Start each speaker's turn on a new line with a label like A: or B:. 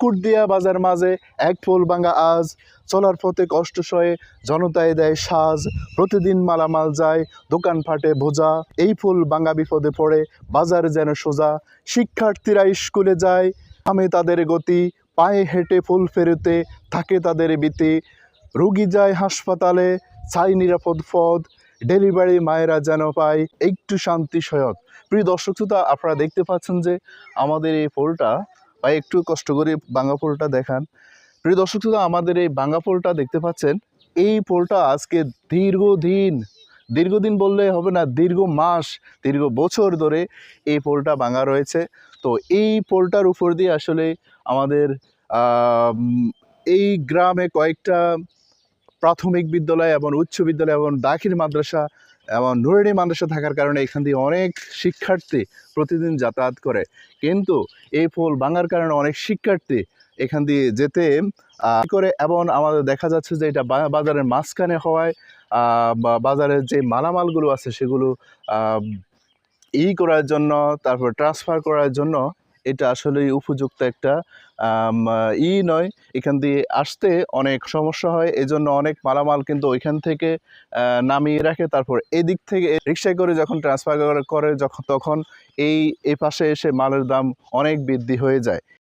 A: পুকুর দিয়া বাজার মাঝে এক ফুল ভাঙা আজ। চলার পথে কষ্ট সয়ে জনতায় দেয় সাজ। প্রতিদিন মালামাল যায় দোকান ফাটে ভোজা। এই ফুল ভাঙা বিপদে পড়ে, বাজার যেন সোজা। শিক্ষার্থীরা স্কুলে যায়, থামে তাদের গতি। পায়ে হেঁটে ফুল ফেরুতে থাকে তাদের বিতি। রুগী যায় হাসপাতালে, চাই নিরাপদ পদ ডেলিভারি মায়েরা যেন পায় একটু শান্তি সয়ত। প্রিয় দর্শক শ্রোতা, আপনারা দেখতে পাচ্ছেন যে আমাদের এই পোলটা বা একটু কষ্ট করে বাঙ্গা পোলটা দেখান। প্রিয় দর্শক শ্রোতা আমাদের এই বাঙ্গা পোলটা দেখতে পাচ্ছেন, এই পোলটা আজকে দীর্ঘদিন দীর্ঘদিন বললে হবে না, দীর্ঘ মাস, দীর্ঘ বছর ধরে এই পোলটা ভাঙা রয়েছে। তো এই পোলটার উপর দিয়ে আসলে আমাদের এই গ্রামে কয়েকটা প্রাথমিক বিদ্যালয় এবং উচ্চ বিদ্যালয় এবং দাখিল মাদ্রাসা এবং নুরানি মাদ্রাসা থাকার কারণে এখান দিয়ে অনেক শিক্ষার্থী প্রতিদিন যাতায়াত করে। কিন্তু এই পোল ভাঙার কারণে অনেক শিক্ষার্থী এখান দিয়ে যেতে করে এবং আমাদের দেখা যাচ্ছে যে এটা বাজারের মাঝখানে হওয়ায় বাজারের যে মালামালগুলো আছে সেগুলো ই করার জন্য, তারপর ট্রান্সফার করার জন্য এটা আসলেই উপযুক্ত একটা ই নয়। এখান দিয়ে আসতে অনেক সমস্যা হয়, এজন্য অনেক মালামাল কিন্তু ওইখান থেকে নামিয়ে রাখে। তারপর এদিক থেকে রিক্সায় করে যখন ট্রান্সফার করে যখন তখন এই, এ পাশে এসে মালের দাম অনেক বৃদ্ধি হয়ে যায়।